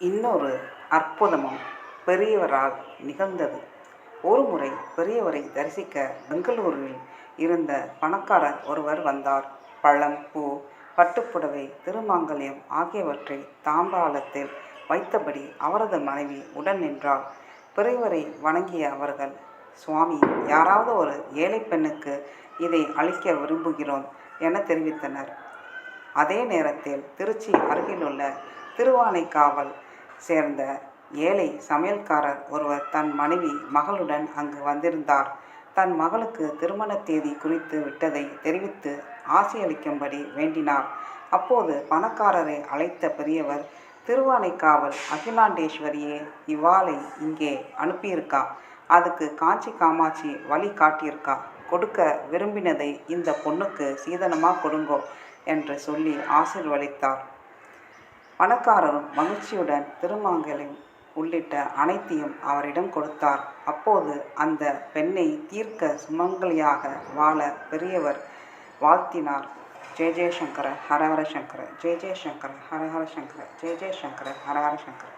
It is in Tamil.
இன்னொரு அற்புதமும் பெரியவரால் நிகழ்ந்தது. ஒரு முறை பெரியவரை தரிசிக்க பெங்களூரில் இருந்த பணக்காரர் ஒருவர் வந்தார். பழம், பூ, பட்டுப்புடவை, திருமாங்கல்யம் ஆகியவற்றை தாம்பாளத்தில் வைத்தபடி அவரது மனைவி உடன் நின்றாள். பெரியவரை வணங்கிய அவர்கள் சுவாமி யாராவது ஒரு ஏழை பெண்ணுக்கு இதை அளிக்க விரும்புகிறோம் என தெரிவித்தனர். அதே நேரத்தில் திருச்சி அருகிலுள்ள திருவானைக்காவல் சேர்ந்த ஏழை சமையல்காரர் ஒருவர் தன் மனைவி மகளுடன் அங்கு வந்திருந்தார். தன் மகளுக்கு திருமண தேதி குறித்து விட்டதை தெரிவித்து ஆசியளிக்கும்படி வேண்டினார். அப்போது பணக்காரரை அழைத்த பெரியவர் திருவானைக்காவல் அகிலாண்டேஸ்வரியே இவ்வாளை இங்கே அனுப்பியிருக்கா. அதுக்கு காஞ்சி காமாட்சி வழி காட்டியிருக்கா. கொடுக்க விரும்பினதை இந்த பொண்ணுக்கு சீதனமாக கொடுங்கோ என்று சொல்லி ஆசீர்வதித்தார். பணக்காரரும் மகிழ்ச்சியுடன் திருமாங்கல்யம் உள்ளிட்ட அனைத்தையும் அவரிடம் கொடுத்தார். அப்போது அந்த பெண்ணை தீர்க்க சுமங்கலியாக வாழ பெரியவர் வாழ்த்தினார். ஜெய ஜெய ஹரஹர ஹர ஹர சங்கர ஜெய ஜெயசங்கர ஹரஹர சங்கர ஜெய ஜெயசங்கர ஹரஹர சங்கர